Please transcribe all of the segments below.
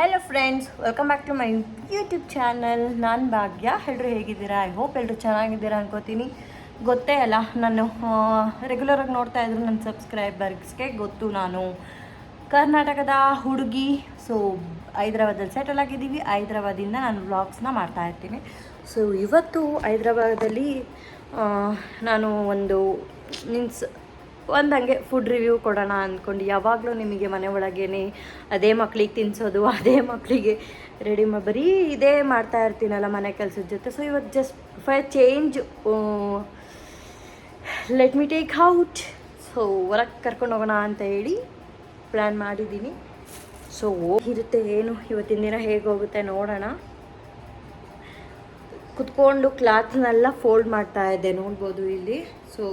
Hello friends welcome back to my YouTube channel ನಾನು ಭಾಗ್ಯ. ಎಲ್ಲರೂ ಹೇಗಿದ್ದೀರಾ? ಐ ಹೋಪ್ ಎಲ್ಲರೂ ಚೆನ್ನಾಗಿದ್ದೀರಾ ಅನ್ಕೋತೀನಿ. ಗೊತ್ತೇ ಅಲ್ಲ, ನಾನು ರೆಗ್ಯುಲರಾಗಿ ನೋಡ್ತಾ ಇದ್ರು ನನ್ನ ಸಬ್ಸ್ಕ್ರೈಬರ್ಸ್ಗೆ ಗೊತ್ತು ನಾನು. ಕರ್ನಾಟಕದ ಹುಡುಗಿ ಸೊ ಹೈದ್ರಾಬಾದಲ್ಲಿ ಸೆಟಲ್ ಆಗಿದ್ದೀವಿ. ಹೈದ್ರಾಬಾದಿಂದ ನಾನು ವ್ಲಾಗ್ಸ್ನ ಮಾಡ್ತಾ ಇರ್ತೀನಿ. ಸೊ ಇವತ್ತು ಹೈದ್ರಾಬಾದಲ್ಲಿ ನಾನು ಒಂದು ಮೀನ್ಸ್ ಒಂದು ಹಂಗೆ ಫುಡ್ ರಿವ್ಯೂ ಕೊಡೋಣ ಅಂದ್ಕೊಂಡು ಯಾವಾಗಲೂ ನಿಮಗೆ ಮನೆ ಒಳಗೇನೆ ಅದೇ ಮಕ್ಳಿಗೆ ತಿನ್ನಿಸೋದು ಅದೇ ಮಕ್ಕಳಿಗೆ ರೆಡಿ ಮಾಡಿ ಬರೀ ಇದೇ ಮಾಡ್ತಾ ಇರ್ತೀನಲ್ಲ ಮನೆ ಕೆಲಸದ ಜೊತೆ. ಸೊ ಇವತ್ತು just five change let me take out so ಹೊರಗೆ ಕರ್ಕೊಂಡು ಹೋಗೋಣ ಅಂತ ಹೇಳಿ ಪ್ಲ್ಯಾನ್ ಮಾಡಿದ್ದೀನಿ. ಸೊ ಇರುತ್ತೆ ಏನು? ಇವತ್ತಿನ ದಿನ ಹೇಗೆ ಹೋಗುತ್ತೆ ನೋಡೋಣ. ಕುತ್ಕೊಂಡು ಕ್ಲಾತ್ನೆಲ್ಲ ಫೋಲ್ಡ್ ಮಾಡ್ತಾ ಇದ್ದೆ, ನೋಡ್ಬೋದು ಇಲ್ಲಿ. ಸೊ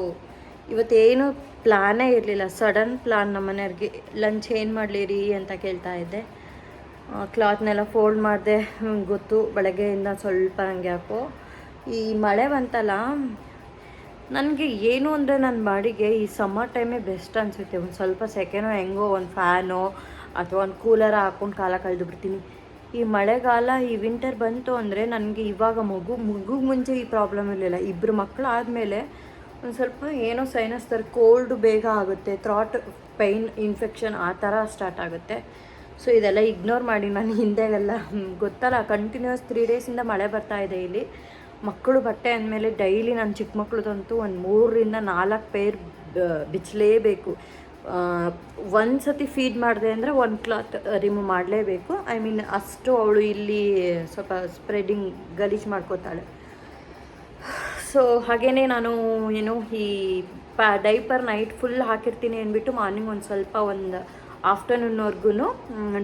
ಇವತ್ತೇನು ಪ್ಲಾನೇ ಇರಲಿಲ್ಲ. ಸಡನ್ ಪ್ಲಾನ್ ನಮ್ಮ ಮನೆಯವ್ರಿಗೆ, ಲಂಚ್ ಏನು ಮಾಡಲಿರಿ? ಅಂತ ಕೇಳ್ತಾ ಇದ್ದೆ. ಕ್ಲಾತ್ನೆಲ್ಲ ಫೋಲ್ಡ್ ಮಾಡಿದೆ. ಗೊತ್ತು. ಬೆಳಗ್ಗೆಯಿಂದ ಸ್ವಲ್ಪ ನನಗೆ ಯಾಕೋ ಈ ಮಳೆ ಬಂತಲ್ಲ, ನನಗೆ ಏನು ಅಂದರೆ ನನ್ನ ಬಾಡಿಗೆ ಈ ಸಮ್ಮರ್ ಟೈಮೇ ಬೆಸ್ಟ್ ಅನಿಸುತ್ತೆ. ಒಂದು ಸ್ವಲ್ಪ ಸೆಕೆಂಡೋ ಹೆಂಗೋ ಒಂದು ಫ್ಯಾನೋ ಅಥವಾ ಒಂದು ಕೂಲರ ಹಾಕ್ಕೊಂಡು ಕಾಲ ಕಳೆದು ಬಿಡ್ತೀನಿ. ಈ ಮಳೆಗಾಲ, ಈ ವಿಂಟರ್ ಬಂತು ಅಂದರೆ ನನಗೆ ಇವಾಗ ಮಗು ಮಗು ಮುಂಚೆ ಈ ಪ್ರಾಬ್ಲಮ್ ಇರಲಿಲ್ಲ. ಇಬ್ಬರು ಮಕ್ಕಳು ಆದಮೇಲೆ ಒಂದು ಸ್ವಲ್ಪ ಏನೋ ಸೈನಸ್ ಥರ ಕೋಲ್ಡ್ ಬೇಗ ಆಗುತ್ತೆ ಥ್ರಾಟ್ ಪೈನ್ ಇನ್ಫೆಕ್ಷನ್ ಆ ಥರ ಸ್ಟಾರ್ಟ್ ಆಗುತ್ತೆ. ಸೊ ಇದೆಲ್ಲ ಇಗ್ನೋರ್ ಮಾಡಿ ನಾನು ಹಿಂದೆಗೆಲ್ಲ ಎಲ್ಲ ಗೊತ್ತಲ್ಲ ಕಂಟಿನ್ಯೂಸ್ ತ್ರೀ ಡೇಸಿಂದ ಮಳೆ ಬರ್ತಾ ಇದೆ ಇಲ್ಲಿ. ಮಕ್ಕಳು ಬಟ್ಟೆ ಅಂದಮೇಲೆ ಡೈಲಿ ನಾನು ಚಿಕ್ಕ ಮಕ್ಕಳದಂತೂ ಒಂದು ಮೂರರಿಂದ ನಾಲ್ಕು ಪೇರ್ ಬಿಚ್ಚಲೇಬೇಕು ಒಂದು ಸತಿ ಫೀಡ್ ಮಾಡಿದೆ ಅಂದರೆ ಒಂದು ಕ್ಲಾತ್ ರಿಮೂವ್ ಮಾಡಲೇಬೇಕು. ಐ ಮೀನ್ ಅಷ್ಟು ಅವಳು ಇಲ್ಲಿ ಸ್ವಲ್ಪ ಸ್ಪ್ರೆಡಿಂಗ್ ಗಲೀಜು ಮಾಡ್ಕೋತಾಳೆ. ಸೊ ಹಾಗೇ ನಾನು ಏನು ಈ ಪ ಡೈಪರ್ ನೈಟ್ ಫುಲ್ ಹಾಕಿರ್ತೀನಿ ಅಂದ್ಬಿಟ್ಟು ಮಾರ್ನಿಂಗ್ ಒಂದು ಸ್ವಲ್ಪ ಒಂದು ಆಫ್ಟರ್ನೂನ್ವರೆಗೂ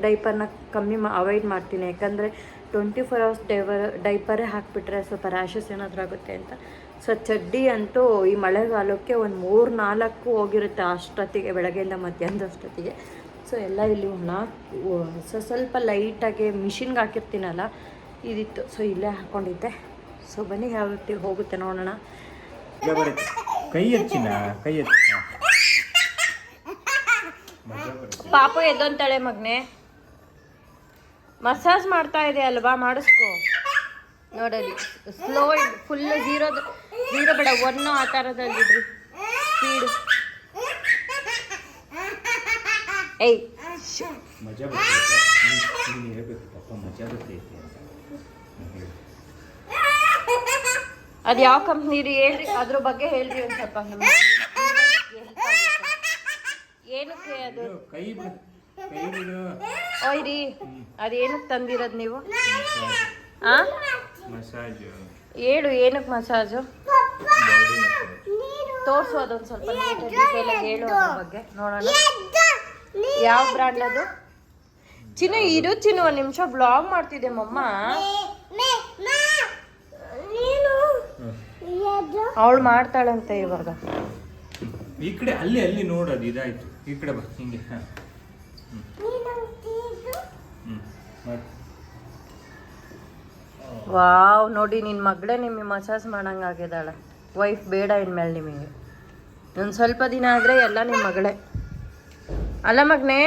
ಡೈಪರ್ನ ಕಮ್ಮಿ ಮಾ ಅವಾಯ್ಡ್ ಮಾಡ್ತೀನಿ. ಯಾಕಂದರೆ ಟ್ವೆಂಟಿ ಫೋರ್ ಅವರ್ಸ್ ಡೈವರ್ ಡೈಪರೇ ಹಾಕಿಬಿಟ್ರೆ ಸ್ವಲ್ಪ ರ್ಯಾಶಸ್ ಏನಾದರೂ ಆಗುತ್ತೆ ಅಂತ. ಸೊ ಚಡ್ಡಿ ಅಂತೂ ಈ ಮಳೆಗಾಲಕ್ಕೆ ಒಂದು ಮೂರು ನಾಲ್ಕು ಹೋಗಿರುತ್ತೆ ಅಷ್ಟೊತ್ತಿಗೆ, ಬೆಳಗ್ಗೆಯಿಂದ ಮಧ್ಯಾಹ್ನದ ಅಷ್ಟೊತ್ತಿಗೆ. ಸೊ ಎಲ್ಲ ಇಲ್ಲಿ ಒಣ ಸೊ, ಸ್ವಲ್ಪ ಲೈಟಾಗಿ ಮಿಷಿನ್ಗೆ ಹಾಕಿರ್ತೀನಲ್ಲ, ಇದಿತ್ತು. ಸೊ ಇಲ್ಲೇ ಹಾಕ್ಕೊಂಡಿದ್ದೆ ಸೊ ಬನ್ನಿ ಯಾವ ರೀತಿ ಹೋಗುತ್ತೆ ನೋಡೋಣ. ಕೈ ಹಚ್ಚಿನ ಕೈ ಹಚ್ಚ ಪಾಪ ಎದ್ದೊಂತಾಳೆ ಮಗ್ನೆ. ಮಸಾಜ್ ಮಾಡ್ತಾ ಇದೆ ಅಲ್ವಾ? ಮಾಡಿಸ್ಕೊ. ನೋಡಲಿ ಸ್ಲೋ ಫುಲ್ ಜೀರೋ ಜೀರೋ ಬೇಡ ಒನ್ನು ಆ ಥರದಲ್ಲಿಡ್ರಿ ಸ್ಪೀಡ್ ಏಯ್ ಮಜಾ ಬರ್ತೈತೆ. ಮಜಾ ಬರ್ತೈತೆ ಅಂತ. ಅದು ಯಾವ ಕಂಪ್ನಿ ರೀ ಹೇಳ್ರಿ? ಅದ್ರ ಬಗ್ಗೆ ಹೇಳ್ರಿ ಒಂದು ಸ್ವಲ್ಪ ನಮ್ಗೆ. ಏನಕ್ಕೆ ಅದು? ಕೈ ಬಿಡು. ಓಯ್ರಿ ಅದೇನಕ್ಕೆ ತಂದಿರೋದು ನೀವು? ಆ? ಮಸಾಜ್. ಹೇಳು ಏನಕ್ಕೆ ಮಸಾಜು? ತೋರಿಸು ಅದೊಂದು ಸ್ವಲ್ಪ ಹೇಳು ಅದ್ರ ಬಗ್ಗೆ. ನೋಡೋಣ. ಯಾವ ಬ್ರ್ಯಾಂಡ್ ಅದು? ಚಿನ್ನು ಇರು ಚಿನ್ನು ಒಂದು ನಿಮಿಷ ಬ್ಲಾಗ್ ಮಾಡ್ತಿದ್ದೆ ಮಮ್ಮ. ಅವಳು ಮಾಡ್ತಾಳಂತೆ ಇವಾಗ. ಈ ಕಡೆ ಅಲ್ಲಿ ಅಲ್ಲಿ ನೋಡೋದು ಇದಾಯ್ತು. ಈ ಕಡೆ ಬಾ ಹಿಂಗೆ ಹಾ. ವಾವ್ ನೋಡಿ ನಿನ್ನ ಮಗಳೇ ನಿಮಗೆ ಮಸಾಜ್ ಮಾಡಂಗಾಗಿದ್ದಾಳೆ ವೈಫ್ ಬೇಡ ಇನ್ಮೇಲೆ ನಿಮಗೆ. ಒಂದು ಸ್ವಲ್ಪ ದಿನ ಆದರೆ ಎಲ್ಲ ನಿಮ್ಮ ಮಗಳೇ. ಅಲ್ಲ ಮಗನೇ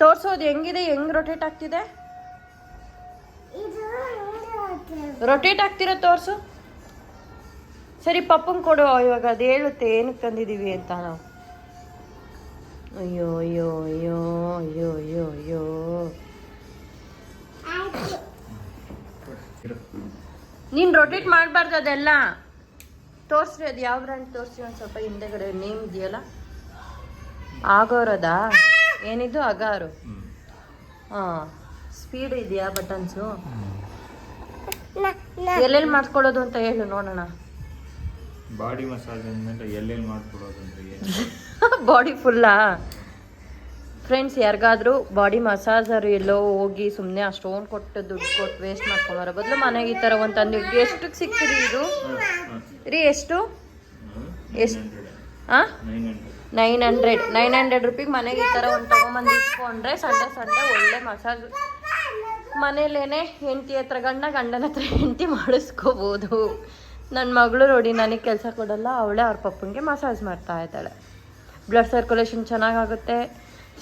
ತೋರ್ಸೋದು ಹೆಂಗಿದೆ? ಹೆಂಗ್ ರೊಟೇಟ್ ಆಗ್ತಿದೆ? ರೊಟೇಟ್ ಆಗ್ತಿರೋ ತೋರ್ಸು. ಸರಿ ಪಪ್ಪಂಗೆ ಕೊಡು ಇವಾಗ ಅದು ಹೇಳುತ್ತೆ ಏನಕ್ಕೆ ತಂದಿದ್ದೀವಿ ಅಂತ ನಾವು. ಅಯ್ಯೋ ಅಯ್ಯೋ ಅಯ್ಯೋ ಅಯ್ಯೋ ಅಯ್ಯೋ ಅಯ್ಯೋ. ನೀನು ರೊಟೇಟ್ ಮಾಡಬಾರ್ದು ಅದೆಲ್ಲ. ತೋರಿಸ್ರಿ ಅದು ಯಾವ ಬ್ರ್ಯಾಂಡ್ ತೋರಿಸಿ ಒಂದು ಸ್ವಲ್ಪ ಹಿಂದೆಗಡೆ ನೇಮ್ ಇದೆಯಲ್ಲ? ಆಗೋರದಾ? ಏನಿದು? ಅಗಾರು. ಹಾಂ ಸ್ಪೀಡ್ ಇದೆಯಾ ಬಟನ್ಸು ಎಲ್ಲೆಲ್ಲಿ ಮಾಡ್ಕೊಳ್ಳೋದು ಅಂತ ಹೇಳು ನೋಡೋಣ. ಬಾಡಿ ಮಸಾಜ್ ಅಂದ್ರೆ ಎಲ್ಲೆಲ್ಲಿ ಮಾಡ್ಕೊಡೋದಂದ್ರೆ ಬಾಡಿ ಫುಲ್ಲಾ ಫ್ರೆಂಡ್ಸ್ ಯಾರಿಗಾದ್ರೂ ಬಾಡಿ ಮಸಾಜರ್ ಎಲ್ಲೋ ಹೋಗಿ ಸುಮ್ಮನೆ ಅಷ್ಟೊಂದು ಕೊಟ್ಟು ದುಡ್ಡು ಕೊಟ್ಟು ವೇಸ್ಟ್ ಮಾಡ್ಕೊಂಬಾರ ಬದಲು ಮನೆಗೆ ಈ ಥರ ಒಂದು ತಂದು ಎಷ್ಟು ಸಿಗ್ತೀರಿ ಇದು? ರೀ ಎಷ್ಟು? ಎಷ್ಟು? ಹಾಂ nine hundred. Nine hundred rupees ಮನೆಗೆ ಈ ಥರ ಒಂದು ತೊಗೊಂಬಂದು ಇಟ್ಕೊಂಡ್ರೆ ಸಂಡೆ ಸಂಡೆ ಒಳ್ಳೆ ಮಸಾಜ್. ಮನೇಲೇನೆ ಹೆಂಡತಿ ಹತ್ರ ಗಂಡ ಗಂಡನ ಹತ್ರ ಹೆಂಡತಿ ಮಾಡಿಸ್ಕೋಬೋದು. ನನ್ನ ಮಗಳು ನೋಡಿ ನನಗೆ ಕೆಲಸ ಕೊಡಲ್ಲ ಅವಳೇ ಅವ್ರ ಪಪ್ಪನಿಗೆ ಮಸಾಜ್ ಮಾಡ್ತಾ ಇದ್ದಾಳೆ. ಬ್ಲಡ್ ಸರ್ಕ್ಯುಲೇಷನ್ ಚೆನ್ನಾಗಾಗುತ್ತೆ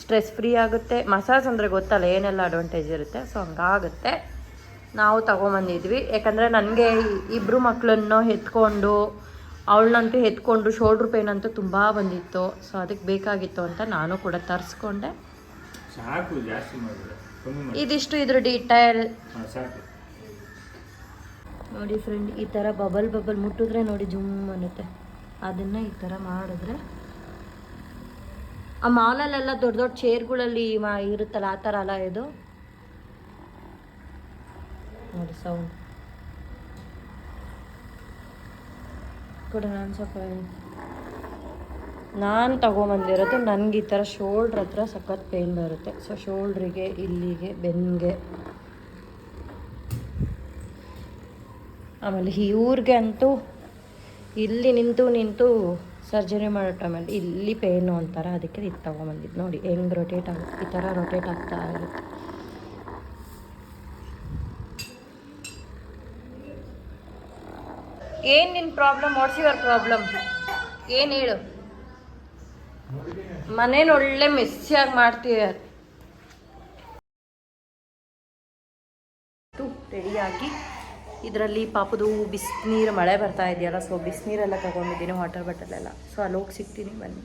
ಸ್ಟ್ರೆಸ್ ಫ್ರೀ ಆಗುತ್ತೆ. ಮಸಾಜ್ ಅಂದರೆ ಗೊತ್ತಲ್ಲ ಏನೆಲ್ಲ ಅಡ್ವಾಂಟೇಜ್ ಇರುತ್ತೆ ಸೊ ಹಂಗಾಗುತ್ತೆ. ನಾವು ತೊಗೊಂಬಂದಿದ್ವಿ. ಯಾಕಂದರೆ ನನಗೆ ಇಬ್ಬರು ಮಕ್ಕಳನ್ನು ಎತ್ಕೊಂಡು ಅವಳನ್ನಂತೂ ಎತ್ಕೊಂಡು ಶೋಲ್ಡ್ರ್ ಪೇನ್ ಅಂತೂ ತುಂಬ ಬಂದಿತ್ತು. ಸೊ ಅದಕ್ಕೆ ಬೇಕಾಗಿತ್ತು ಅಂತ ನಾನು ಕೂಡ ತರಿಸ್ಕೊಂಡೆ. ಇದಿಷ್ಟು ಇದ್ರ ಡೀಟೇಲ್ ನೋಡಿ ಫ್ರೆಂಡ್ ಈ ಥರ ಬಬಲ್ ಬಬಲ್ ಮುಟ್ಟಿದ್ರೆ ನೋಡಿ ಜುಮ್ ಅನ್ನುತ್ತೆ. ಅದನ್ನು ಈ ಥರ ಮಾಡಿದ್ರೆ ಆ ಮಾಲಲ್ಲೆಲ್ಲ ದೊಡ್ಡ ದೊಡ್ಡ ಚೇರ್ಗಳಲ್ಲಿ ಮಾ ಇರುತ್ತಲ್ಲ, ಆ ಥರ ಅಲ್ಲ ಇದು? ನೋಡಿ ಸೌಂಡ್ ಕೂಡ ನಾನು ಸ್ವಲ್ಪ ನಾನು ತಗೊಂಬಂದಿರೋದು ನನಗೆ ಈ ಥರ ಶೋಲ್ಡ್ರ್ ಹತ್ರ ಸಖತ್ ಪೇನ್ ಬರುತ್ತೆ. ಸೊ ಶೋಲ್ಡ್ರಿಗೆ ಇಲ್ಲಿಗೆ ಬೆನ್ನಿಗೆ ಆಮೇಲೆ ಇವ್ರಿಗೆ ಅಂತೂ ಇಲ್ಲಿ ನಿಂತು ನಿಂತು ಸರ್ಜರಿ ಮಾಡೋ ಟೈಮಲ್ಲಿ ಇಲ್ಲಿ ಪೇನು ಅಂತಾರ ಅದಕ್ಕೆ ಇದು ತೊಗೊಂಬಂದಿದ್ದು. ನೋಡಿ, ಹೆಂಗೆ ರೊಟೇಟ್ ಆಗುತ್ತೆ ಈ ಥರ ರೊಟೇಟ್ ಆಗ್ತಾ ಇರುತ್ತೆ ಏನು ನಿನ್ನ ಪ್ರಾಬ್ಲಮ್ ಓಡಿಸಿದಾರ ಪ್ರಾಬ್ಲಮ್ ಏನು ಹೇಳು? ಮನೇನ ಒಳ್ಳೆ ಮೆಸ್ಸಿಯಾಗಿ ಮಾಡ್ತಿದ್ದಾರೆ ರೆಡಿಯಾಗಿ ಇದರಲ್ಲಿ ಪಾಪದು ಬಿಸಿನೀರು ಮಳೆ ಬರ್ತಾ ಇದೆಯಲ್ಲ ಸೊ ಬಿಸಿನೀರೆಲ್ಲ ತಗೊಂಡಿದ್ದೀನಿ ವಾಟರ್ ಬಾಟಲೆಲ್ಲ ಸೊ ಅಲ್ಲಿ ಹೋಗಿ ಸಿಗ್ತೀನಿ, ಬನ್ನಿ.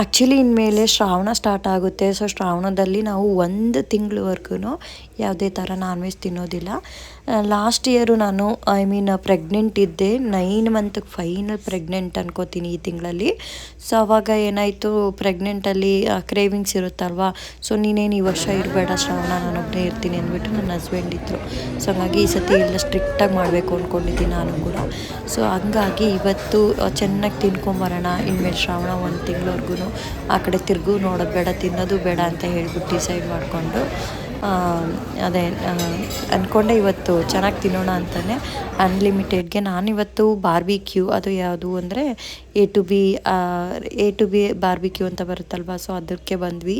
ಆ್ಯಕ್ಚುಲಿ ಇನ್ಮೇಲೆ ಶ್ರಾವಣ ಸ್ಟಾರ್ಟ್ ಆಗುತ್ತೆ. ಸೊ ಶ್ರಾವಣದಲ್ಲಿ ನಾವು ಒಂದು ತಿಂಗಳವರೆಗೂ ಯಾವುದೇ ಥರ ನಾನ್ ವೆಜ್ ತಿನ್ನೋದಿಲ್ಲ. ಲಾಸ್ಟ್ ಇಯರು ನಾನು ಐ ಮೀನ್ ಪ್ರೆಗ್ನೆಂಟ್ ಇದ್ದೆ. ನೈನ್ ಮಂತ್ಗೆ ಫೈನಲ್ ಪ್ರೆಗ್ನೆಂಟ್ ಅನ್ಕೋತೀನಿ ಈ ತಿಂಗಳಲ್ಲಿ. ಸೊ ಅವಾಗ ಏನಾಯಿತು ಪ್ರೆಗ್ನೆಂಟಲ್ಲಿ ಕ್ರೇವಿಂಗ್ಸ್ ಇರುತ್ತಲ್ವಾ? ಸೊ ನೀನೇನು ಈ ವರ್ಷ ಇರಬೇಡ, ಶ್ರಾವಣ ನಾನೊಬ್ಬನೇ ಇರ್ತೀನಿ ಅಂದ್ಬಿಟ್ಟು ನನ್ನ ಹಸ್ಬೆಂಡ್ ಇದ್ದರು ಸೊ ಹಾಗಾಗಿ ಈ ಸತಿ ಎಲ್ಲ ಸ್ಟ್ರಿಕ್ಟಾಗಿ ಮಾಡಬೇಕು ಅಂದ್ಕೊಂಡಿದ್ದೀನಿ ನಾನು ಕೂಡ. ಸೊ ಹಂಗಾಗಿ ಇವತ್ತು ಚೆನ್ನಾಗಿ ತಿನ್ಕೊಂಬರೋಣ ಇನ್ಮೇಲೆ ಶ್ರಾವಣ ಒಂದು ತಿಂಗಳವರೆಗೂ ಆ ಕಡೆ ತಿರುಗು ನೋಡೋದು ಬೇಡ, ತಿನ್ನೋದು ಬೇಡ ಅಂತ ಹೇಳ್ಬಿಟ್ಟು ಡಿಸೈಡ್ ಮಾಡಿಕೊಂಡು ಅದೇ ಅಂದ್ಕೊಂಡೆ ಇವತ್ತು ಚೆನ್ನಾಗಿ ತಿನ್ನೋಣ ಅಂತಲೇ ಅನ್ಲಿಮಿಟೆಡ್ಗೆ ನಾನಿವತ್ತು ಬಾರ್ಬಿಕ್ಯೂ ಅದು ಯಾವುದು ಅಂದರೆ A to B A to B barbecue ಅಂತ ಬರುತ್ತಲ್ವ? ಸೊ ಅದಕ್ಕೆ ಬಂದ್ವಿ.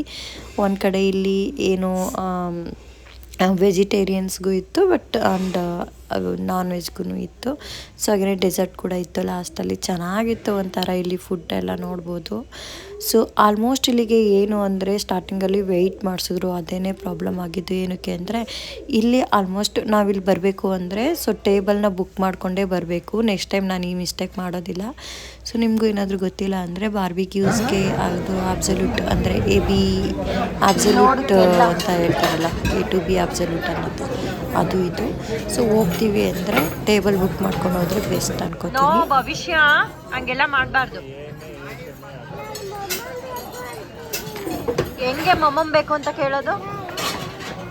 ಒಂದು ಕಡೆ ಇಲ್ಲಿ ಏನು ವೆಜಿಟೇರಿಯನ್ಸ್ಗೂ ಇತ್ತು ಬಟ್ ಆ್ಯಂಡ್ ನಾನ್ ವೆಜ್ಗೂ ಇತ್ತು. ಸೊ ಹಾಗೆಯೇ ಡೆಸರ್ಟ್ ಕೂಡ ಇತ್ತು ಲಾಸ್ಟಲ್ಲಿ ಚೆನ್ನಾಗಿತ್ತು ಒಂಥರ ಇಲ್ಲಿ ಫುಡ್ ಎಲ್ಲ ನೋಡ್ಬೋದು. ಸೊ ಆಲ್ಮೋಸ್ಟ್ ಇಲ್ಲಿಗೆ ಏನು ಅಂದರೆ ಸ್ಟಾರ್ಟಿಂಗಲ್ಲಿ ವೆಯ್ಟ್ ಮಾಡಿಸಿದ್ರು. ಅದೇನೇ ಪ್ರಾಬ್ಲಮ್ ಆಗಿದ್ದು ಏನಕ್ಕೆ ಅಂದರೆ ಇಲ್ಲಿ ಆಲ್ಮೋಸ್ಟ್ ನಾವಿಲ್ಲಿ ಬರಬೇಕು ಅಂದರೆ ಸೊ ಟೇಬಲ್ನ ಬುಕ್ ಮಾಡಿಕೊಂಡೇ ಬರಬೇಕು. ನೆಕ್ಸ್ಟ್ ಟೈಮ್ ನಾನು ಈ ಮಿಸ್ಟೇಕ್ ಮಾಡೋದಿಲ್ಲ. ಸೊ ನಿಮಗೂ ಏನಾದರೂ ಗೊತ್ತಿಲ್ಲ ಅಂದರೆ ಬಾರ್ಬಿಕ್ಯೂಸ್ಗೆ ಅದು ಆಬ್ಸಲ್ಯೂಟ್ ಅಂದರೆ ಎ ಬಿ ಆಬ್ಸಲ್ಯೂಟ್ ಅಂತ ಹೇಳ್ತಾರಲ್ಲ ಎ ಟು ಬಿ ಆಬ್ಸಲ್ಯೂಟ್ ಅನ್ನೋದು. ಅದು ಇದು. ಸೊ ಹೋಗ್ತೀವಿ ಅಂದರೆ ಟೇಬಲ್ ಬುಕ್ ಮಾಡ್ಕೊಂಡು ಹೋದ್ರೆ ಬೆಸ್ಟ್ ಅನ್ಕೋತೀನಿ. ಭವಿಷ್ಯ ಹಂಗೆಲ್ಲ ಮಾಡಬಾರ್ದು. ಹೆಂಗೆ ಮೊಮ್ಮಮ್ ಬೇಕು ಅಂತ ಕೇಳೋದು?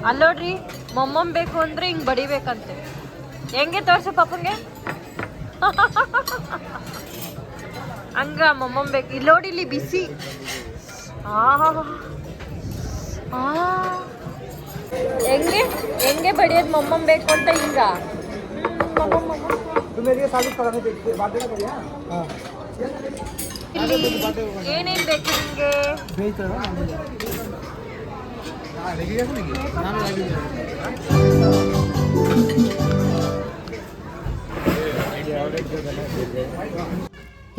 ಅಲ್ಲೋಡ್ರಿ ಮೊಮ್ಮಮ್ ಬೇಕು ಅಂದರೆ ಹಿಂಗೆ ಬಡಿಬೇಕಂತೆ. ಹೆಂಗೆ ತೋರಿಸು ಪಾಪಂಗೆ ಹಂಗ ಮೊಮ್ಮಮ್ ಬೇಕು. ಇಲ್ಲಿ ನೋಡಿ, ಇಲ್ಲಿ ಬಿಸಿ. ಆ. ಹೆಂಗೆ? ಹೆಂಗೆ ಬಡಿಯೋದು ಮೊಮ್ಮಮ್ ಬೇಕು ಅಂತ ಹಿಂಗ. ಇಲ್ಲಿ ಏನೇನ್ ಬೇಕು ನಿಮ್ಗೆ?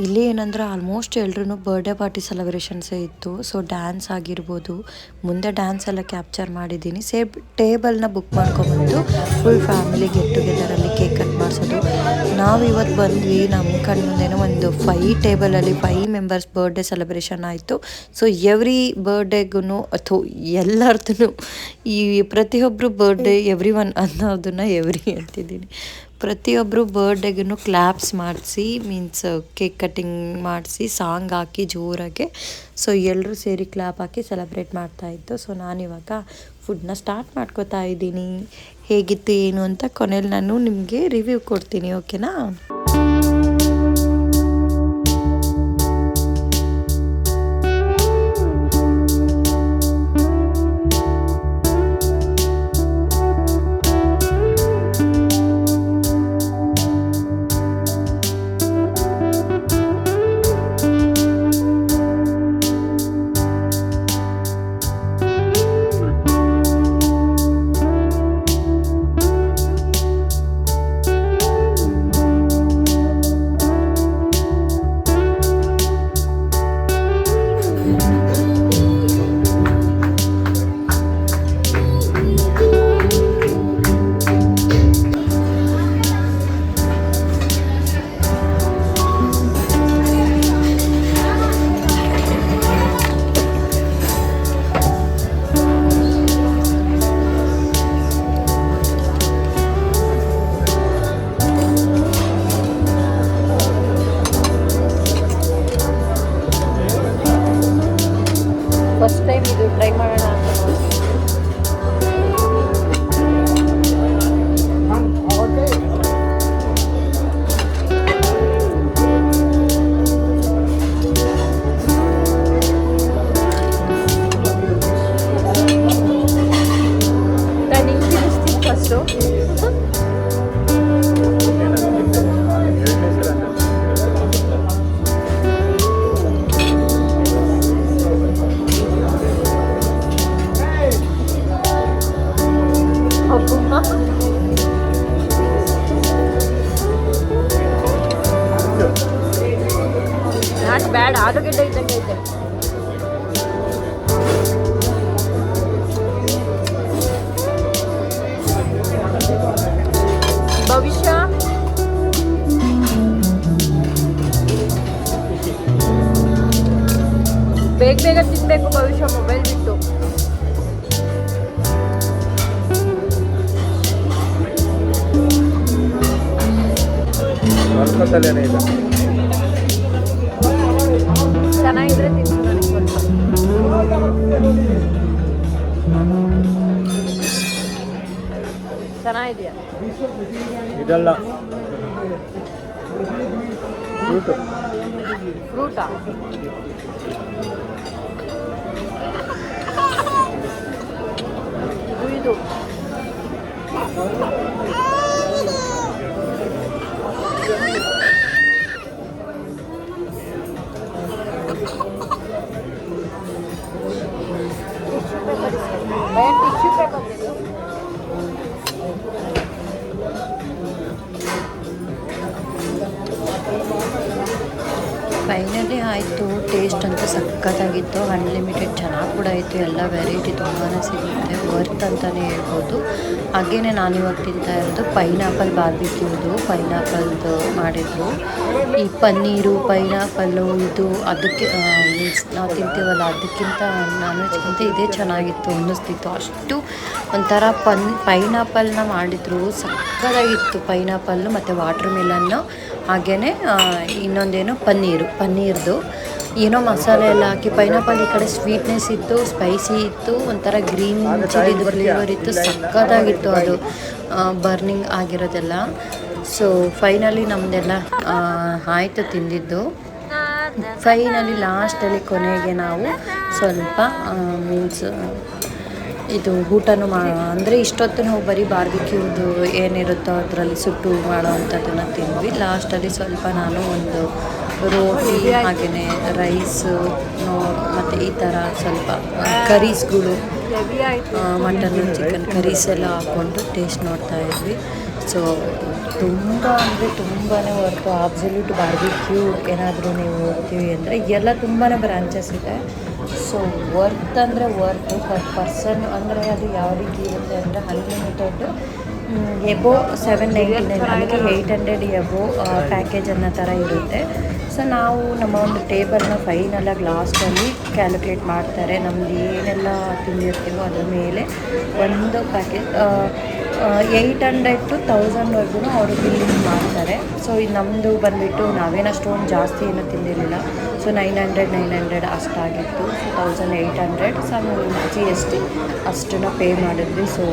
ಇಲ್ಲಿ ಏನಂದ್ರೆ ಆಲ್ಮೋಸ್ಟ್ ಎಲ್ರೂ ಬರ್ಡೇ ಪಾರ್ಟಿ ಸೆಲೆಬ್ರೇಷನ್ಸೇ ಇತ್ತು. ಸೊ ಡ್ಯಾನ್ಸ್ ಆಗಿರ್ಬೋದು. ಮುಂದೆ ಡ್ಯಾನ್ಸ್ ಎಲ್ಲ ಕ್ಯಾಪ್ಚರ್ ಮಾಡಿದ್ದೀನಿ. ಸೇಮ್ ಟೇಬಲ್ನ ಬುಕ್ ಮಾಡ್ಕೊಬಂದು ಫುಲ್ ಫ್ಯಾಮಿಲಿ ಗೆಟ್ ಟುಗೆದರಲ್ಲಿ ಕೇಕ್ ಕಟ್ ಮಾಡಿಸೋದು. ನಾವು ಇವತ್ತು ಬಂದ್ವಿ ನಮ್ಮ ಕಣ್ಣು ಮುಂದೆನೋ ಒಂದು ಫೈ ಟೇಬಲಲ್ಲಿ ಫೈ ಮೆಂಬರ್ಸ್ ಬರ್ಡೇ ಸೆಲೆಬ್ರೇಷನ್ ಆಯಿತು. ಸೊ ಎವ್ರಿ ಬರ್ಡೇಗೂ ಅಥವಾ ಎಲ್ಲರದ್ದು ಈ ಪ್ರತಿಯೊಬ್ಬರು ಬರ್ಡೇ ಎವ್ರಿ ಒನ್ ಅನ್ನೋದನ್ನು ಎವ್ರಿ ಅಂತಿದ್ದೀನಿ. ಪ್ರತಿಯೊಬ್ಬರು ಬರ್ಡೇಗೂ ಕ್ಲ್ಯಾಪ್ಸ್ ಮಾಡಿಸಿ ಮೀನ್ಸ್ ಕೇಕ್ ಕಟ್ಟಿಂಗ್ ಮಾಡಿಸಿ ಸಾಂಗ್ ಹಾಕಿ ಜೋರಾಗೆ. ಸೊ ಎಲ್ಲರೂ ಸೇರಿ ಕ್ಲಾಪ್ ಹಾಕಿ ಸೆಲೆಬ್ರೇಟ್ ಮಾಡ್ತಾಯಿದ್ದು ಸೊ ನಾನಿವಾಗ ಫುಡ್ನ ಸ್ಟಾರ್ಟ್ ಮಾಡ್ಕೋತಾ ಇದ್ದೀನಿ. ಹೇಗಿತ್ತು, ಏನು ಅಂತ ಕೊನೆಯಲ್ಲಿ ನಾನು ನಿಮಗೆ ರಿವ್ಯೂ ಕೊಡ್ತೀನಿ ಓಕೆನಾ ಬೇಗ ಬೇಗ ತಿನ್ಬೇಕು ಭವಿಷ್ಯ ಮೊಬೈಲ್ ಬಿಟ್ಟು. ಚೆನ್ನಾಗಿದ್ರೆ ತಿನ್ನು ಚೆನ್ನಾಗಿದೆಯಾ? ಇದಲ್ಲ. ಫ್ರೂಟು ಸಖತ್ತಾಗಿತ್ತು ಅನ್ಲಿಮಿಟೆಡ್ ಚೆನ್ನಾಗಿ ಕೂಡ ಇತ್ತು ಎಲ್ಲ ವೆರೈಟಿ ತುಂಬಾ ಸಿಗುತ್ತೆ ವರ್ತ್ ಅಂತಲೇ ಹೇಳ್ಬೋದು. ಹಾಗೇನೆ ನಾನು ಇವಾಗ ತಿಂತಾ ಇರೋದು ಪೈನಾಪಲ್ ಬಾರ್ಬಿಕ್ಯೂದು ಪೈನಾಪಲ್ದು ಮಾಡಿದ್ರು ಈ ಪನ್ನೀರು ಪೈನಾಪಲ್ಲು ಇದು ಅದಕ್ಕೆ ಮೀನ್ಸ್ ನಾವು ತಿಂತೀವಲ್ಲ, ಅದಕ್ಕಿಂತ ನಾನ್ ವೆಜ್ಗಿಂತ ಇದೇ ಚೆನ್ನಾಗಿತ್ತು ಅನ್ನಿಸ್ತಿತ್ತು. ಅಷ್ಟು ಒಂಥರ ಪನ್ ಪೈನಾಪಲ್ನ ಮಾಡಿದ್ರು, ಸಕ್ಕದಾಗಿತ್ತು ಪೈನಾಪಲ್ಲು ಮತ್ತು ವಾಟ್ರ್ ಮಿಲನ್ನು ಹಾಗೆಯೇ ಇನ್ನೊಂದೇನು ಪನ್ನೀರು, ಪನ್ನೀರ್ದು. ಏನೋ ಮಸಾಲೆ ಎಲ್ಲ ಹಾಕಿ, ಪೈನಾಪಲ್ ಈ ಕಡೆ ಸ್ವೀಟ್ನೆಸ್ ಇತ್ತು ಸ್ಪೈಸಿ ಇತ್ತು, ಒಂಥರ ಗ್ರೀನ್ ಚಿಲ್ಲಿದು ಫ್ಲೇವರ್ ಇತ್ತು, ಸಕ್ಕತ್ತಾಗಿತ್ತು ಅದು ಬರ್ನಿಂಗ್ ಆಗಿರೋದೆಲ್ಲ. ಸೊ ಫೈನಲಿ ನಮ್ಮದೆಲ್ಲ ಆಯಿತು ತಿಂದಿದ್ದು. ಫೈನಲಿ ಲಾಸ್ಟಲ್ಲಿ ಕೊನೆಗೆ ನಾವು ಸ್ವಲ್ಪ ಮೀನ್ಸ್ ಇದು ಊಟನೂ ಮಾ, ಅಂದರೆ ಇಷ್ಟೊತ್ತು ನಾವು ಬರೀ ಬಾರ್ಬಿಕ್ಯೂದು ಏನಿರುತ್ತೋ ಅದರಲ್ಲಿ ಸುಟ್ಟು ಮಾಡೋ ಅಂಥದ್ದನ್ನು ತಿಂದ್ವಿ. ಲಾಸ್ಟಲ್ಲಿ ಸ್ವಲ್ಪ ನಾನು ಒಂದು ರೋಟಿ ಹಾಗೆಯೇ ರೈಸು ಮತ್ತು ಈ ಥರ ಸ್ವಲ್ಪ ಕರೀಸ್ಗಳು ಮಟನ್ ಚಿಕನ್ ಕರೀಸ್ ಎಲ್ಲ ಹಾಕ್ಕೊಂಡು ಟೇಸ್ಟ್ ನೋಡ್ತಾ ಇದ್ವಿ. ಸೊ ತುಂಬ ಅಂದರೆ ತುಂಬಾ ವರ್ತು ಆಬ್ಸಲ್ಯೂಟ್ ಬಾರ್ಬಿಕ್ಯೂ ಏನಾದರೂ ನೀವು ಹೋಗ್ತೀವಿ ಅಂದರೆ ಎಲ್ಲ ತುಂಬಾ ಬ್ರಾಂಚಸ್ ಇದೆ. ಸೊ ವರ್ತ್ ಅಂದರೆ ವರ್ತು ಪರ್ ಪರ್ಸನ್ ಅಂದರೆ ಅದು ಯಾವ ರೀತಿ ಇರುತ್ತೆ ಅಂದರೆ unlimited above seven ninety nine ಅದಕ್ಕೆ ಏಯ್ಟ್ ಹಂಡ್ರೆಡ್ ಎಬೋ ಪ್ಯಾಕೇಜ್ ಅನ್ನೋ ಥರ ಇರುತ್ತೆ. ಸೊ ನಾವು ನಮ್ಮ ಒಂದು ಟೇಬಲ್ನ ಫೈನಲಾಗಿ ಲಾಸ್ಟಲ್ಲಿ ಕ್ಯಾಲ್ಕುಲೇಟ್ ಮಾಡ್ತಾರೆ. ನಮ್ದು ಏನೆಲ್ಲ ತಿಂದಿರ್ತೀವೋ ಅದ್ರ ಮೇಲೆ ಒಂದು ಪ್ಯಾಕೆಟ್ ಏಯ್ಟ್ ಹಂಡ್ರೆಡ್ ಟು ತೌಸಂಡ್ವರೆಗೂ ಅವರು ಬಿಲ್ಲಿಂಗ್ ಮಾಡ್ತಾರೆ. ಸೊ ಇದು ನಮ್ಮದು ಬಂದುಬಿಟ್ಟು ನಾವೇನು ಅಷ್ಟೊಂದು ಜಾಸ್ತಿ ಏನೂ ತಿಂದಿರಲಿಲ್ಲ. So nine hundred nine hundred ಅಷ್ಟಾಗಿತ್ತು. So thousand eight hundred so ನಾವು ಜಿ ಎಸ್ ಟಿ ಅಷ್ಟನ್ನು ಪೇ ಮಾಡಿದ್ವಿ. ಸೊ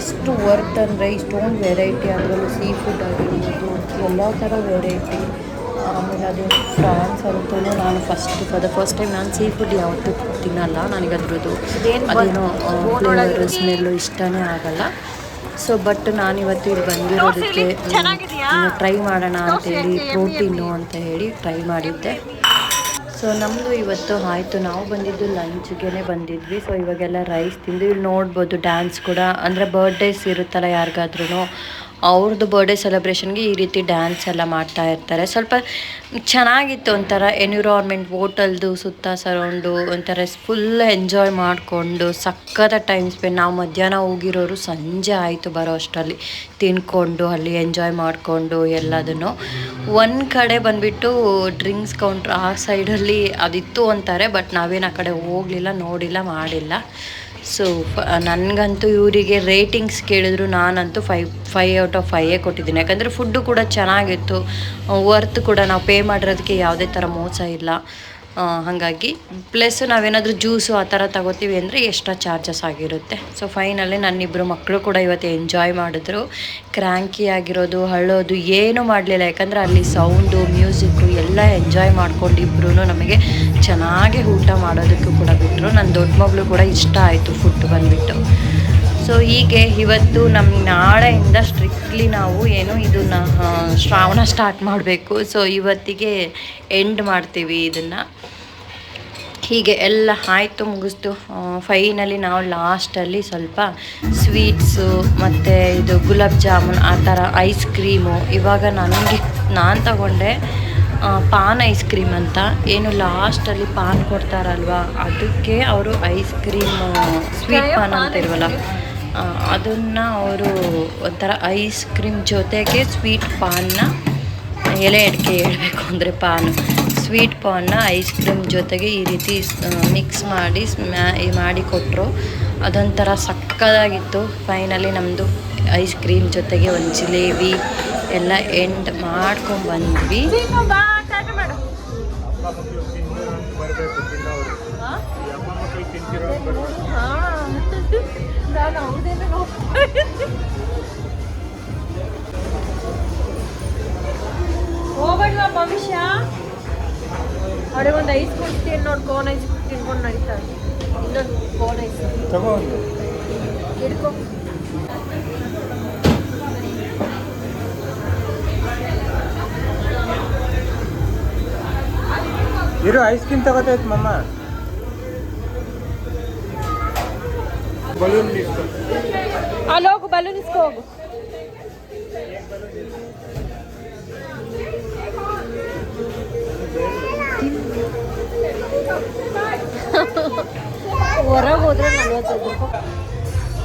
ಎಷ್ಟು ವರ್ತ್ ಅಂದರೆ ಇಷ್ಟೊಂದು ವೆರೈಟಿ ಅದರಲ್ಲೂ ಸೀ ಫುಡ್ ಆಗಿರ್ಬೋದು, ಎಲ್ಲ ಥರ ವೆರೈಟಿ ಅದು ಫ್ರಾನ್ಸ್ ಅಂತೂ ನಾನು first for the first time ನಾನು ಸೀ ಫುಡ್ ಯಾವತ್ತೂ ತಿನ್ನಲ್ಲ. ನನಗೆ ಅದ್ರದ್ದು ಅದೇನು ಒಳಗೆ ಸ್ಮೆಲ್ಲು ಇಷ್ಟನೇ ಆಗಲ್ಲ. ಸೊ ಬಟ್ ನಾನಿವತ್ತು ಇಲ್ಲಿ ಬಂದಿರೋದಕ್ಕೆ? ಟ್ರೈ ಮಾಡೋಣ ಅಂತೇಳಿ. ಪ್ರೋಟೀನು ಅಂತ ಹೇಳಿ ಟ್ರೈ ಮಾಡಿದ್ದೆ. ಸೊ ನಮ್ಮದು ಇವತ್ತು ಆಯಿತು. ನಾವು ಬಂದಿದ್ದು ಲಂಚ್ಗೆ ಬಂದಿದ್ವಿ. ಸೊ ಇವಾಗೆಲ್ಲ ರೈಸ್ ತಿಂದು ಇಲ್ಲಿ ನೋಡ್ಬೋದು. ಡ್ಯಾನ್ಸ್ ಕೂಡ ಅಂದರೆ ಬರ್ಡೇಸ್ ಇರುತ್ತಲ್ಲ ಯಾರಿಗಾದ್ರೂ ಅವ್ರದ್ದು ಬರ್ಡೇ ಸೆಲೆಬ್ರೇಷನ್ಗೆ ಈ ರೀತಿ ಡ್ಯಾನ್ಸ್ ಎಲ್ಲ ಮಾಡ್ತಾ ಇರ್ತಾರೆ. ಸ್ವಲ್ಪ ಚೆನ್ನಾಗಿತ್ತು ಒಂಥರ ಎನ್ವಿರಾನ್ಮೆಂಟ್ ಹೋಟೆಲ್ದು ಸುತ್ತ ಸರೌಂಡು ಒಂಥರ ಫುಲ್ ಎಂಜಾಯ್ ಮಾಡಿಕೊಂಡು ಸಕ್ಕದ ಟೈಮ್ ಸ್ಪೆಂಡ್ ನಾವು ಮಧ್ಯಾಹ್ನ ಹೋಗಿರೋರು ಸಂಜೆ ಆಯಿತು ಬರೋ ಅಷ್ಟರಲ್ಲಿ. ತಿನ್ಕೊಂಡು ಅಲ್ಲಿ ಎಂಜಾಯ್ ಮಾಡಿಕೊಂಡು ಎಲ್ಲದನ್ನು. ಒಂದು ಕಡೆ ಬಂದುಬಿಟ್ಟು ಡ್ರಿಂಕ್ಸ್ ಕೌಂಟ್ರ್ ಆ ಸೈಡಲ್ಲಿ ಅದಿತ್ತು ಅಂತಾರೆ ಬಟ್ ನಾವೇನು ಆ ಕಡೆ ಹೋಗಲಿಲ್ಲ, ನೋಡಿಲ್ಲ, ಮಾಡಿಲ್ಲ. ಸೊ ನನಗಂತೂ ಇವರಿಗೆ ರೇಟಿಂಗ್ಸ್ ಕೇಳಿದ್ರು ನಾನಂತೂ ಫೈವ್ ಫೈ ಔಟ್ ಆಫ್ ಫೈಯೇ ಕೊಟ್ಟಿದ್ದೀನಿ. ಯಾಕಂದರೆ ಫುಡ್ಡು ಕೂಡ ಚೆನ್ನಾಗಿತ್ತು ವರ್ತ್ ಕೂಡ ನಾವು ಪೇ ಮಾಡಿರೋದಕ್ಕೆ ಯಾವುದೇ ಥರ ಮೋಸ ಇಲ್ಲ. ಹಾಗಾಗಿ ಪ್ಲಸ್ ನಾವೇನಾದರೂ ಜ್ಯೂಸು ಆ ಥರ ತಗೋತೀವಿ ಅಂದರೆ ಎಕ್ಸ್ಟ್ರಾ ಚಾರ್ಜಸ್ ಆಗಿರುತ್ತೆ. ಸೊ ಫೈನಲಿ ನನ್ನಿಬ್ಬರು ಮಕ್ಕಳು ಕೂಡ ಇವತ್ತು ಎಂಜಾಯ್ ಮಾಡಿದ್ರು. ಕ್ರ್ಯಾಂಕಿ ಆಗಿರೋದು ಹಳ್ಳೋದು ಏನೂ ಮಾಡಲಿಲ್ಲ. ಯಾಕಂದರೆ ಅಲ್ಲಿ ಸೌಂಡು ಮ್ಯೂಸಿಕ್ಕು ಎಲ್ಲ ಎಂಜಾಯ್ ಮಾಡ್ಕೊಂಡು ನಮಗೆ ಚೆನ್ನಾಗಿ ಊಟ ಮಾಡೋದಕ್ಕೂ ಕೂಡ ಬಿಟ್ಟರು ನನ್ನ ದೊಡ್ಡ ಮಗಳು ಕೂಡ ಇಷ್ಟ ಆಯಿತು ಫುಡ್ ಬಂದುಬಿಟ್ಟು. ಸೊ ಹೀಗೆ ಇವತ್ತು ನಮ್ಮ ನಾಳೆಯಿಂದ ಸ್ಟ್ರಿಕ್ಟ್ಲಿ ನಾವು ಏನು ಇದನ್ನ ಶ್ರಾವಣ ಸ್ಟಾರ್ಟ್ ಮಾಡಬೇಕು. ಸೊ ಇವತ್ತಿಗೆ ಎಂಡ್ ಮಾಡ್ತೀವಿ ಇದನ್ನು. ಹೀಗೆ ಎಲ್ಲ ಆಯಿತು ಮುಗಿಸ್ತು. ಫೈನಲಿ ನಾವು ಲಾಸ್ಟಲ್ಲಿ ಸ್ವಲ್ಪ ಸ್ವೀಟ್ಸು ಮತ್ತು ಇದು ಗುಲಾಬ್ ಜಾಮೂನ್ ಆ ಥರ ಐಸ್ ಕ್ರೀಮು ಇವಾಗ ನನಗೆ ನಾನು ತಗೊಂಡೆ ಪಾನ್ ಐಸ್ ಕ್ರೀಮ್ ಅಂತ. ಏನು ಲಾಸ್ಟಲ್ಲಿ ಪಾನ್ ಕೊಡ್ತಾರಲ್ವ ಅದಕ್ಕೆ ಅವರು ಐಸ್ ಕ್ರೀಮ್ ಸ್ವೀಟ್ ಪಾನ್ ಅಂತ ಇಲ್ವಲ್ಲ ಅದನ್ನು ಅವರು ಒಂಥರ ಐಸ್ ಕ್ರೀಮ್ ಜೊತೆಗೆ ಸ್ವೀಟ್ ಪಾನ್ನ ಎಲೆ ಅಡಿಕೆ ಹೇಳಬೇಕು ಅಂದರೆ ಪಾನು ಸ್ವೀಟ್ ಪಾನ್ನ ಐಸ್ ಕ್ರೀಮ್ ಜೊತೆಗೆ ಈ ರೀತಿ ಮಿಕ್ಸ್ ಮಾಡಿ ಮಾಡಿಕೊಟ್ರು ಅದೊಂಥರ ಸಕ್ಕದಾಗಿತ್ತು. ಫೈನಲಿ ನಮ್ಮದು ಐಸ್ ಕ್ರೀಮ್ ಜೊತೆಗೆ ಒಂದು ಜಿಲೇಬಿ ಎಲ್ಲ ಎಂಡ್ ಮಾಡ್ಕೊಂಡು ಬಂದ್ವಿ. ಹೋಗ್ಬೇಡ್ವಾ ಭವಿಷ್ಯ? ಅವ್ರಿಗೆ ಒಂದು ಐಸ್ ಕೊಡ್ತೀನಿ ನೋಡಿ ಕೋನ್ ಐಸ್ ತಿನ್ಕೊಂಡು ನಡೀತಾರೆ ಇನ್ನೊಂದು ಕೋನ್ ಐಸ್ ಹಿಡ್ಕೊ. ಇರು ಐಸ್ ಕ್ರೀಮ್ ತಗೋತೈತ್ ಮಮ್ಮ ಬಲೂನ್ ಅಲ್ಲಿ ಹೋಗು ಬಲೂನ್ ಇಸ್ಕೊ ಹೋಗು. ಹೊರಗೆ ಹೋದ್ರೆ ನಲ್ವತ್ತೈದು ರೂಪಾಯಿ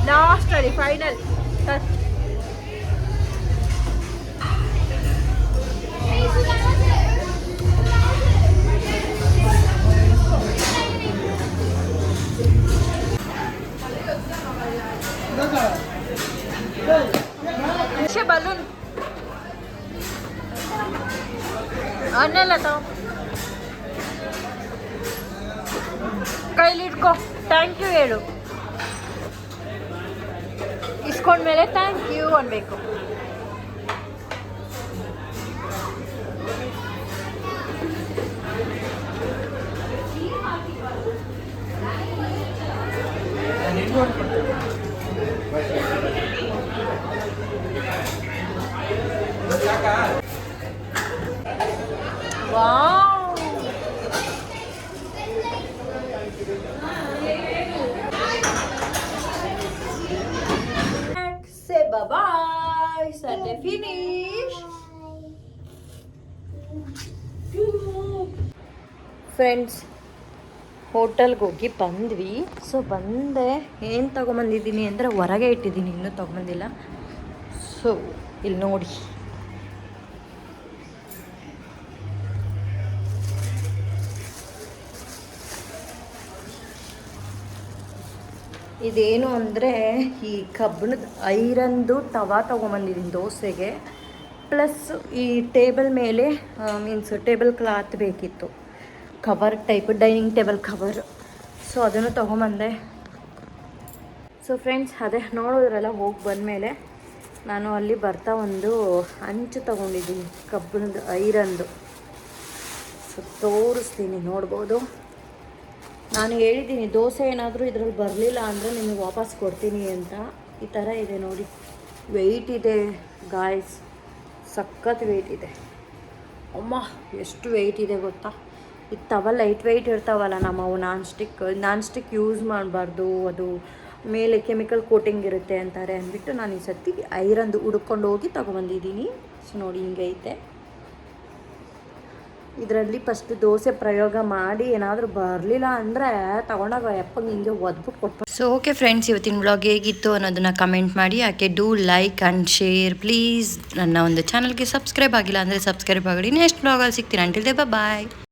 ಲಾಸ್ಟ್ ಅಲ್ಲಿ ಫೈನಲ್ ಫ್ರೆಂಡ್ಸ್ ಹೋಟೆಲ್ಗೆ ಹೋಗಿ ಬಂದ್ವಿ. ಸೊ ಬಂದೆ. ಏನು ತೊಗೊಂಬಂದಿದ್ದೀನಿ ಅಂದರೆ ಹೊರಗೆ ಇಟ್ಟಿದ್ದೀನಿ, ಇನ್ನೂ ತೊಗೊಂಬಂದಿಲ್ಲ. ಸೊ ಇಲ್ಲಿ ನೋಡಿ. ಇದೇನು ಅಂದರೆ ಈ ಕಬ್ಬಿಣದ ಐರನ್ದು ತವಾ ತೊಗೊಂಬಂದಿದ್ದೀನಿ ದೋಸೆಗೆ. ಪ್ಲಸ್ ಈ ಟೇಬಲ್ ಮೇಲೆ ಮೀನ್ಸ್ ಟೇಬಲ್ ಕ್ಲಾತ್ ಬೇಕಿತ್ತು. Cover type dining table cover so ಅದನ್ನು ತೊಗೊಂಬಂದೆ. ಸೊ ಫ್ರೆಂಡ್ಸ್ ಅದೇ ನೋಡೋದ್ರೆಲ್ಲ ಹೋಗಿ ಬಂದಮೇಲೆ ನಾನು ಅಲ್ಲಿ ಬರ್ತಾ ಒಂದು ಅಂಚು ತೊಗೊಂಡಿದ್ದೀನಿ ಕಬ್ಬಿಣದ ಐರನ್ದು ಸೊ ತೋರಿಸ್ತೀನಿ, ನೋಡ್ಬೋದು. ನಾನು ಹೇಳಿದ್ದೀನಿ, ದೋಸೆ ಏನಾದರೂ ಇದರಲ್ಲಿ ಬರಲಿಲ್ಲ ಅಂದರೆ ನಿಮಗೆ ವಾಪಸ್ ಕೊಡ್ತೀನಿ ಅಂತ. ಈ ಥರ ಇದೆ ನೋಡಿ. ವೆಯ್ಟ್ ಇದೆ ಗಾಯ್ಸ್ ಸಖತ್ ವೆಯ್ಟ್ ಇದೆ. ಅಮ್ಮ, ಎಷ್ಟು ವೆಯ್ಟ್ ಇದೆ ಗೊತ್ತಾ? ಇದು ತವ ಲೈಟ್ ವೆಯ್ಟ್ ಇರ್ತಾವಲ್ಲ ನಮ್ಮವು non stick non stick use ಮಾಡಬಾರ್ದು, ಅದು ಮೇಲೆ ಕೆಮಿಕಲ್ ಕೋಟಿಂಗ್ ಇರುತ್ತೆ ಅಂತಾರೆ ಅಂದ್ಬಿಟ್ಟು ನಾನು ಈ ಸತಿ ಐರನ್ದು ಹುಡ್ಕೊಂಡು ಹೋಗಿ ತೊಗೊಬಂದಿದ್ದೀನಿ. ಸೊ ನೋಡಿ ಹಿಂಗೈತೆ ಇದರಲ್ಲಿ ಫಸ್ಟ್ ದೋಸೆ ಪ್ರಯೋಗ ಮಾಡಿ, ಏನಾದರೂ ಬರಲಿಲ್ಲ ಅಂದರೆ ತಗೊಂಡಾಗ ಯಪ್ಪಂಗೆ ಹಿಂಗೆ ಒದ್ಬಿಟ್ಟು ಕೊಟ್ಟು ಸೊ ಓಕೆ ಫ್ರೆಂಡ್ಸ್ ಇವತ್ತಿನ ಬ್ಲಾಗ್ ಹೇಗಿತ್ತು ಅನ್ನೋದನ್ನ ಕಮೆಂಟ್ ಮಾಡಿ. ಯಾಕೆ do like and share please ನನ್ನ ಒಂದು ಚಾನಲ್ಗೆ ಸಬ್ಸ್ಕ್ರೈಬ್ ಆಗಿಲ್ಲ ಅಂದರೆ ಸಬ್ಸ್ಕ್ರೈಬ್ ಆಗಲಿ. ನೆಕ್ಸ್ಟ್ ಬ್ಲಾಗಲ್ಲಿ ಸಿಗ್ತೀನಿ. ಅಂಟಿಲ್ದೆ ಬಾಯ್